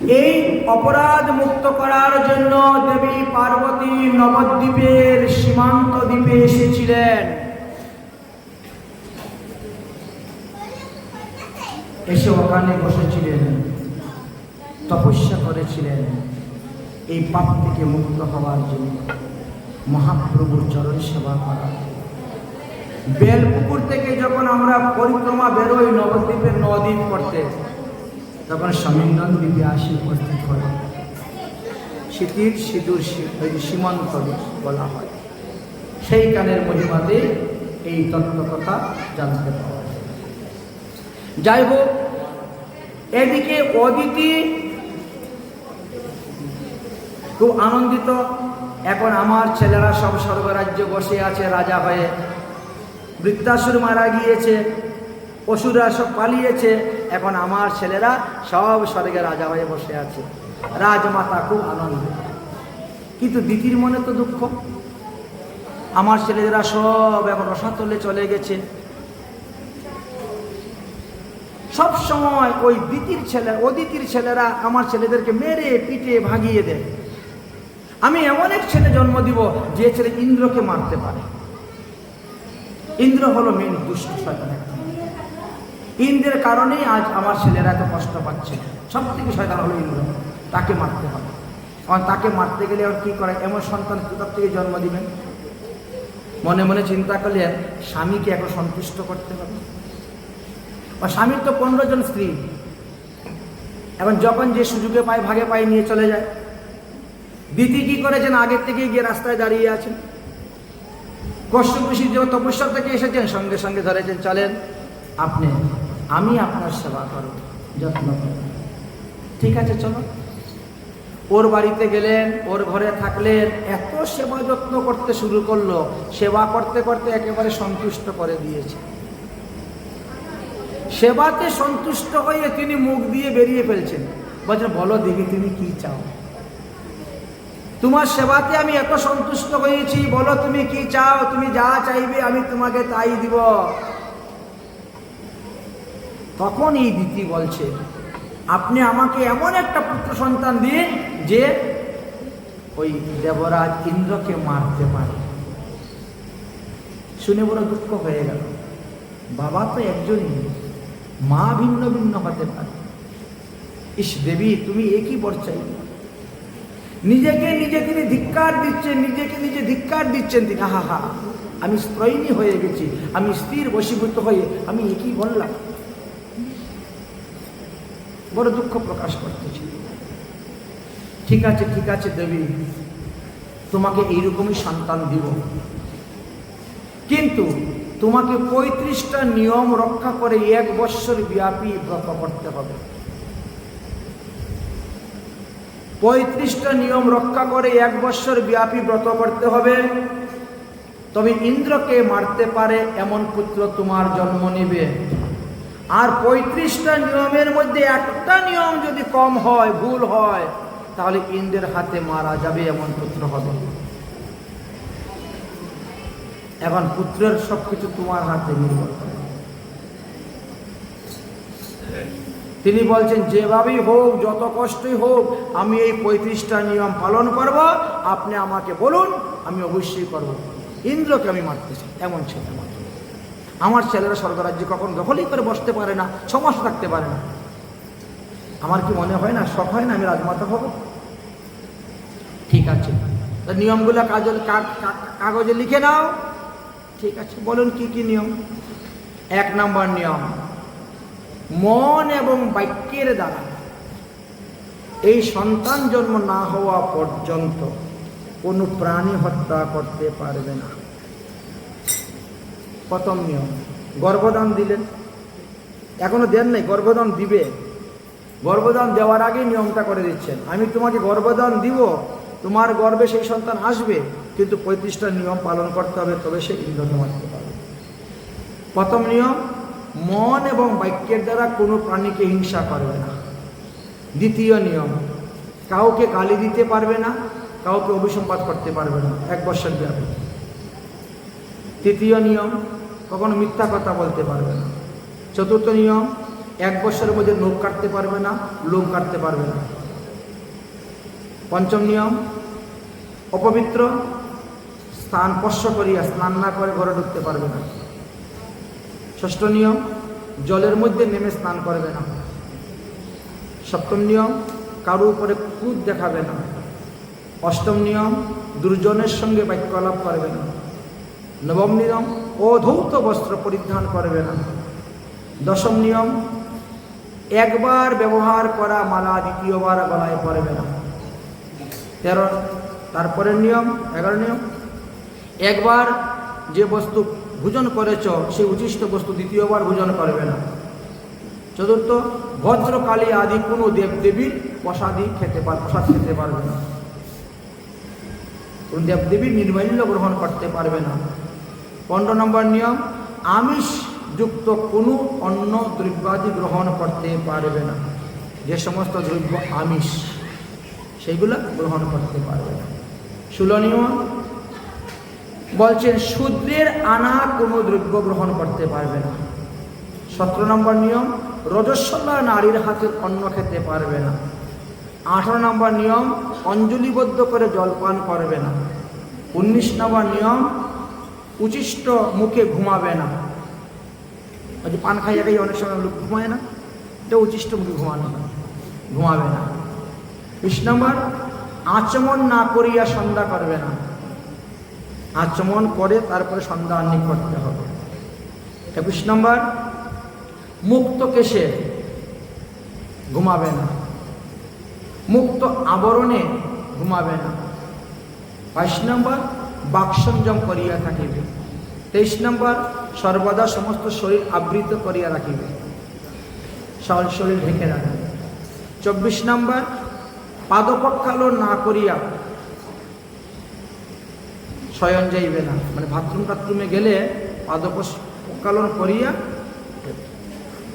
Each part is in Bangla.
এই অপরাধ মুক্ত করার জন্য দেবী পার্বতী নবদ্বীপের সীমান্ত দ্বীপে এসেছিলেন। এসে ওখানে বসেছিলেন, তপস্যা করেছিলেন এই পাপ থেকে মুক্ত হওয়ার জন্য। মহাপ্রভুর চরণ সেবা করা। বেলপুকুর থেকে যখন আমরা পরিক্রমা বেরোই নবদ্বীপের নদীপ করতে তখন সমীন্দন দ্বীপে আসি উপস্থিত হয় শীতির সিঁদুর সীমান্ত বলা হয়। সেই কানের মহিমাতে এই তত্ত্বকথা জানতে পাওয়া যাই হোক, এদিকে অদিতি খুব আনন্দিত। এখন আমার ছেলেরা সব স্বর্গরাজ্যে বসে আছে, রাজা হয়ে। বৃত্তাসুর মারা গিয়েছে, অসুররা সব পালিয়েছে। এখন আমার ছেলেরা সব স্বর্গে রাজা হয়ে বসে আছে। রাজমাতা খুব আনন্দ। কিন্তু দিদির মনে তো দুঃখ। আমার ছেলেরা সব এখন রসাতলে চলে গেছে। সব সময় ওই দিতির ছেলে, অদিতির ছেলেরা আমার ছেলেদেরকে মেরে, পিটে, ভাগিয়ে দেয়। আমি এমন এক ছেলে জন্ম দিব যে ছেলে ইন্দ্রকে মারতে পারে। ইন্দ্র হলো মেন দুষ্ট শয়তান। ইন্দ্রের কারণেই আজ আমার ছেলেরা এত কষ্ট পাচ্ছে। সব থেকে শয়তান হলো ইন্দ্র। তাকে মারতে হবে। কারণ তাকে মারতে গেলে আর কি করে? এমন সন্তান কোথার থেকে জন্ম দিবেন? মনে মনে চিন্তা করলেন স্বামীকে এখন সন্তুষ্ট করতে হবে। বা স্বামীর তো পনেরো জন স্ত্রী। এখন যখন যে সুযোগে পায়, ভাগে পায়, নিয়ে চলে যায়। দিদি কি করেছেন? আগের থেকে গিয়ে রাস্তায় দাঁড়িয়ে আছেন। কষ্ট খুশি যে তপস্যা থেকে এসেছেন, সঙ্গে সঙ্গে ধরেছেন, চলেন, আপনি আমি আপনার সেবা করব, যত্ন করব। ঠিক আছে, চলো। ওর বাড়িতে গেলেন, ওর ঘরে থাকলেন, এত সেবা যত্ন করতে শুরু করল, সেবা করতে করতে একেবারে সন্তুষ্ট করে দিয়েছে। সেবাতে সন্তুষ্ট হয়ে তিনি মুখ দিয়ে বেরিয়ে ফেলছেন। বলছেন, বলো দেখি তুমি কি চাও? তোমার সেবাতে আমি এত সন্তুষ্ট হয়েছি, বলো তুমি কি চাও? তুমি যা চাইবে আমি তোমাকে তাই দিব। তখন এই দিতি বলছে, আপনি আমাকে এমন একটা পুত্র সন্তান দিন যে ওই দেবরাজ ইন্দ্রকে মারতে পারে। শুনে বড় দুঃখ হয়ে গেল। বাবা তো একজনই মা ভিন্ন ভিন্ন হতে পারে। ইস দেবী, তুমি একই বর নিজেকে নিজে তিনি ধিক্কার দিচ্ছেন, নিজেকে নিজে ধিক্কার দিচ্ছেন তিনি। হা হা আমি স্ত্রৈনী হয়ে গেছি, আমি স্থির বশীভূত হয়ে আমি একই বললাম? বড় দুঃখ প্রকাশ করতেছি। ঠিক আছে ঠিক আছে দেবী, তোমাকে এইরকমই সন্তান দিব। কিন্তু তোমাকে পঁয়ত্রিশটা নিয়ম রক্ষা করে এক বৎসর ব্যাপী ব্রত করতে হবে। পঁয়ত্রিশটা নিয়ম রক্ষা করে এক বৎসর ব্যাপী ব্রত করতে হবে। তবে ইন্দ্রকে মারতে পারে এমন পুত্র তোমার জন্ম নেবে। আর পঁয়ত্রিশটা নিয়মের মধ্যে একটা নিয়ম যদি কম হয়, ভুল হয়, তাহলে ইন্দ্রের হাতে মারা যাবে এমন পুত্র হবে এখন পুত্রের সবকিছু তোমার হাতে নির্ভর তিনি বলছেন, যেভাবেই হোক, যত কষ্টই হোক, আমি এই পঁয়ত্রিশটা নিয়ম পালন করব। আপনি আমাকে বলুন, আমি অবশ্যই করব। ইন্দ্রকে আমি মারতে চাই। এমন ছেলে আমার। আমার ছেলেরা স্বর্গরাজ্যে কখন দখলই করে বসতে পারে না ছমাস থাকতে পারে না। আমার কি মনে হয় না, শখ হয় না আমি রাজমাতা হব? ঠিক আছে। নিয়মগুলো কাজল কাগজে লিখে নাও। ঠিক আছে, বলুন কি কি নিয়ম? এক নম্বর নিয়ম, মন এবং বাক্যের দ্বারা এই সন্তান জন্ম না হওয়া পর্যন্ত কোনো প্রাণী হত্যা করতে পারবে না। প্রথম নিয়ম। গর্ভদান দিলেন। এখনও দেন নাই, গর্ভদান দিবে। গর্ভদান দেওয়ার আগেই নিয়মটা করে দিচ্ছেন। আমি তোমাকে গর্ভদান দিব, তোমার গর্ভে সেই সন্তান আসবে, কিন্তু পঁয়ত্রিশটা নিয়ম পালন করতে হবে, তবে সে ইন্দ্রকে মারতে পারবে। প্রথম নিয়ম, মন এবং বাক্যের দ্বারা কোনো প্রাণীকে হিংসা করবে না। দ্বিতীয় নিয়ম, কাউকে গালি দিতে পারবে না, কাউকে অভিসম্পাদ করতে পারবে না। এক বছর ব্যাপী। তৃতীয় নিয়ম কখনো মিথ্যা কথা বলতে পারবে না। চতুর্থ নিয়ম, এক বছরের মধ্যে নখ কাটতে পারবে না, লোম কাটতে পারবে না। পঞ্চম নিয়ম, অপবিত্র স্থান স্পর্শ করিয়া স্নান না করে ঘরে ঢুকতে পারবে না। ষষ্ঠ নিয়ম, জলের মধ্যে নেমে স্নান করবে না। সপ্তম নিয়ম, কারও উপরে কুদ দেখাবে না। অষ্টম নিয়ম, দুর্জনের সঙ্গে বাক্যলাপ করবে না। নবম নিয়ম অধৌত বস্ত্র পরিধান করবে না। দশম নিয়ম, একবার ব্যবহার করা মালা দ্বিতীয়বার গলায় পরবে না। তেরো, তারপরের নিয়ম, এগারো নিয়ম, একবার যে বস্তু ভোজন করেছ সেই উচিষ্ট বস্তু দ্বিতীয়বার ভোজন করবে না। চতুর্থ, ভদ্রকালী আদি কোনো দেবদেবীর প্রসাদই খেতে পার, প্রসাদ খেতে পারবে না। কোন দেবদেবীর নির্মাল্য গ্রহণ করতে পারবে না। পনেরো নম্বর নিয়ম, আমিষ যুক্ত কোনো অন্য দ্রব্যাদি গ্রহণ করতে পারবে না। যে সমস্ত দ্রব্য আমিষ, সেইগুলো গ্রহণ করতে পারবে না। ষোলো নিয়ম, বলছেন শূদ্রের আনা কোনো দ্রব্য গ্রহণ করতে পারবে না। সতেরো নম্বর নিয়ম রজস্বলা নারীর হাতে অন্ন খেতে পারবে না। আঠারো নম্বর নিয়ম, অঞ্জলিবদ্ধ করে জলপান করবে না। উনিশ নম্বর নিয়ম উচিষ্ট মুখে ঘুমাবে না। ওই যে পান খাইয়া খাইয়া অনেক সময় লোক ঘুমায় না এটা উচিষ্ট মুখে ঘুমানো না, ঘুমাবে না। বিশ নম্বর, আচমন না করিয়া সন্ধ্যা করবে না। আচমন করে তারপরে সন্ধ্যা আন্নি করতে হবে। একুশ নম্বর, মুক্ত কেশে ঘুমাবে না। মুক্ত আবরণে ঘুমাবে না। বাইশ নম্বর বাকসংযম করিয়া থাকিবে। তেইশ নম্বর, সর্বদা সমস্ত শরীর আবৃত করিয়া রাখিবে। সল শরীর ঢেকে রাখবে চব্বিশ নম্বর, পাদপক্ষালো না করিয়া শয়ন যাইবে না। মানে বাথরুম টাথরুমে গেলে পাদপকালন করিয়া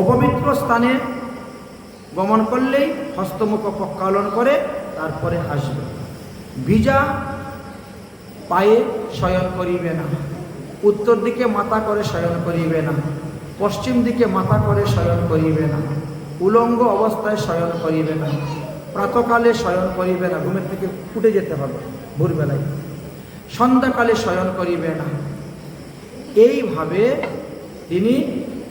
অপবিত্র স্থানে গমন করলেই হস্তমুখ প্রক্ষালন করে, তারপরে আসবে ভিজা পায়ে শয়ন করিবে না। উত্তর দিকে মাথা করে শয়ন করিবে না। পশ্চিম দিকে মাথা করে শয়ন করিবে না। উলঙ্গ অবস্থায় শয়ন করিবে না। প্রাতকালে শয়ন করিবে না। ঘুমের থেকে উঠে যেতে হবে ভোরবেলায়। সন্ধ্যাকালে শয়ন করিবে না। এইভাবে তিনি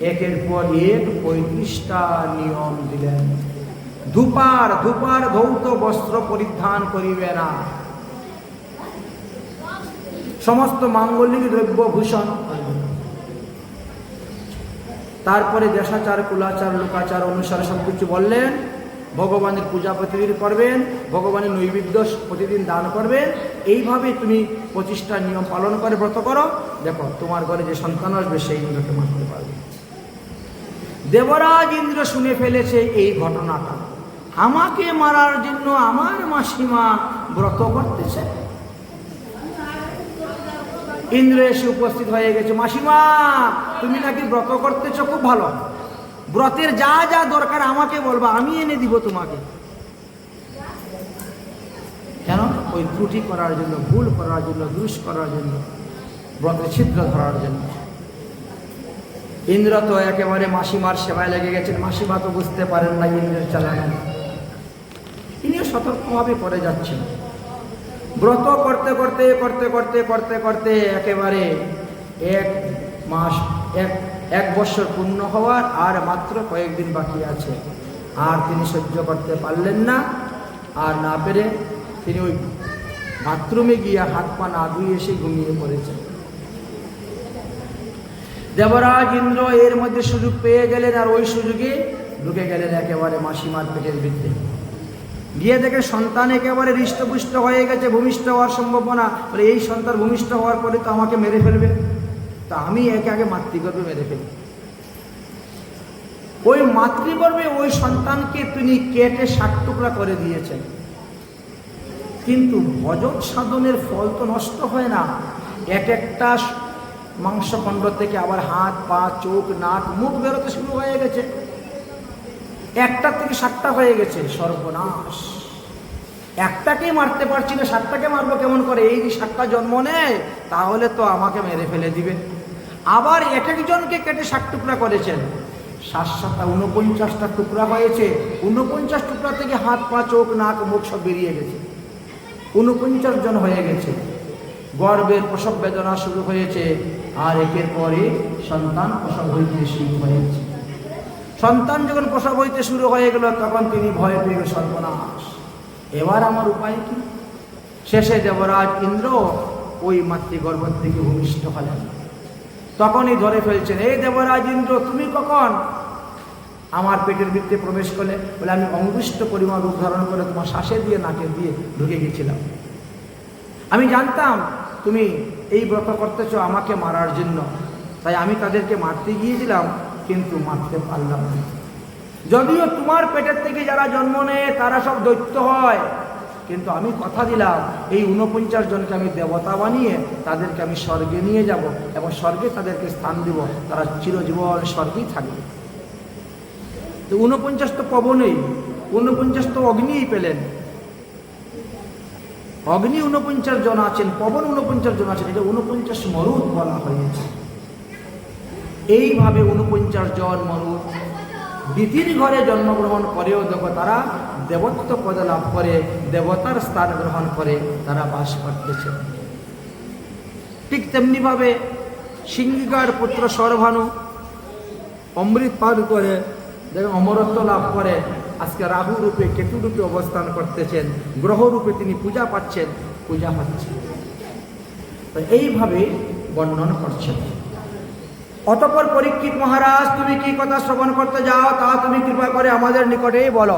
একের পর এক পঁয়ত্রিশটা নিয়ম দিলেন। ধূপার ধূপার ধৌত বস্ত্র পরিধান করিবে না। সমস্ত মাঙ্গলিক দ্রব্য ভূষণ তারপরে দেশাচার, কুলাচার, লোকাচার অনুসারে সব কিছু বললেন। ভগবানের পূজা প্রতিদিন করবেন, ভগবানের নৈবেদ্য প্রতিদিন দান করবেন। এইভাবে তুমি পঁচিশটা নিয়ম পালন করে ব্রত করো। দেখো, তোমার ঘরে যে সন্তান আসবে, সেই ইন্দ্রকে মারতে পারবে। দেবরাজ ইন্দ্র শুনে ফেলেছে এই ঘটনাটা। আমাকে মারার জন্য আমার মাসিমা ব্রত করতেছে। ইন্দ্র এসে উপস্থিত হয়ে গেছে, মাসিমা, তুমি নাকি ব্রত করতেছো? খুব ভালো। ব্রতের যা যা দরকার আমাকে বলবা, আমি এনে দিব তোমাকে। কেন? ওই ত্রুটি করার জন্য, ভুল করার জন্য, দুষ করার জন্য, ব্রতের ছিদ্র ধরার জন্য। ইন্দ্র তো একেবারে মাসিমার সেবায় লেগে গেছেন। মাসিমা তো বুঝতে পারেন না ইন্দ্রের চালানো। তিনিও সতর্কভাবে করে যাচ্ছেন। ব্রত করতে করতে করতে করতে করতে করতে একেবারে এক মাস, এক এক বছর পূর্ণ হওয়ার আর মাত্র কয়েকদিন বাকি আছে। আর তিনি সহ্য করতে পারলেন না। আর না পেরে তিনি ওই বাথরুমে গিয়ে হাত পা না ধুয়ে এসে ঘুমিয়ে পড়েছেন। দেবরাজ ইন্দ্র এর মধ্যে সুযোগ পেয়ে গেলেন আর ওই সুযোগে ঢুকে গেলেন একেবারে মাসিমার পেটের ভিতরে। গিয়ে দেখে সন্তান একেবারে হৃষ্টপুষ্ট হয়ে গেছে, ভূমিষ্ঠ হওয়ার সম্ভাবনা। বলে, এই সন্তান ভূমিষ্ঠ হওয়ার পরে তো আমাকে মেরে ফেলবে। তা আমি একে আগে মাতৃগর্ভে মেরে ফেলি। ওই মাতৃগর্ভে ওই সন্তানকে তিনি কেটে ষাট টুকরা করে দিয়েছেন। কিন্তু ভজন সাধনের ফল তো নষ্ট হয় না। এক একটা মাংসখণ্ড থেকে আবার হাত, পা, চোখ, নাক, মুখ বেরোতে শুরু হয়ে গেছে। একটার থেকে সাতটা হয়ে গেছে, সর্বনাশ। একটাকেই মারতে পারছি না, সাতটাকে মারবো কেমন করে? এই যে সাতটা জন্ম নেয়, তাহলে তো আমাকে মেরে ফেলে দিবে। আবার এক একজনকে কেটে ষাট টুকরা করেছেন। সাত সাতটা উনপঞ্চাশটা টুকরা হয়েছে। উনপঞ্চাশ টুকরা থেকে হাত, পা, চোখ, নাক, মুখ সব বেরিয়ে গেছে। উনপঞ্চাশ জন হয়ে গেছে। গর্বের প্রসব বেদনা শুরু হয়েছে। আর একের পরে সন্তান প্রসব হইতে শুরু হয়েছে। সন্তান যখন প্রসব হইতে শুরু হয়ে গেল, তখন তিনি ভয় পেয়ে সর্বনাশ। এবার আমার উপায় কি? শেষে দেবরাজ ইন্দ্র ওই মাতৃগর্ভ থেকে ভূমিষ্ঠ হলেন। তখনই ধরে ফেলছেন এই দেবরাজ ইন্দ্র, তুমি কখন আমার পেটের ভিতরে প্রবেশ করলে? বলে, আমি অঙ্গুষ্ঠ পরিমাণ রূপ ধারণ করে তোমার শ্বাসে দিয়ে নাকে দিয়ে ঢুকে গেছিলাম। আমি জানতাম তুমি এই ব্রত করতেছ আমাকে মারার জন্য। তাই আমি তাদেরকে মারতে গিয়েছিলাম কিন্তু মারতে পারলাম না। যদিও তোমার পেটের থেকে যারা জন্ম নেয়, তারা সব দৈত্য হয়। কিন্তু আমি কথা দিলাম, এই উনপঞ্চাশ জনকে আমি দেবতা বানিয়ে তাদেরকে আমি স্বর্গে নিয়ে যাব এবং স্বর্গে তাদেরকে স্থান দিব। তারা চিরজীবন স্বর্গেই থাকবে। তো উনপঞ্চাশ তো পবনেই উনপঞ্চাশ তো অগ্নিই পেলেন। অগ্নি উনপঞ্চাশ জন আছেন, পবন উনপঞ্চাশ জন আছেন, এটা উনপঞ্চাশ মরুদ বলা হয়েছে। এইভাবে উনপঞ্চাশ জন মরুদ দ্বিতীয় ঘরে জন্মগ্রহণ করেও দেখো তারা দেবত্ব পদ লাভ করে, দেবতার স্থান গ্রহণ করে তারা বাস করতেছে। ঠিক তেমনিভাবে সিংহিকার পুত্র সরভানু অমৃত পান করে দেখেন অমরত্ব লাভ করে, আজকে রাহু রূপে, কেতু রূপে অবস্থান করতেছেন, গ্রহ রূপে তিনি পূজা পাচ্ছেন পূজা পাচ্ছেন এইভাবে বর্ণন করছেন। অতপর পরীক্ষিত মহারাজ, তুমি কি কথা শ্রবণ করতে যাও? তা তুমি কৃপা করে আমাদের নিকটেই বলো।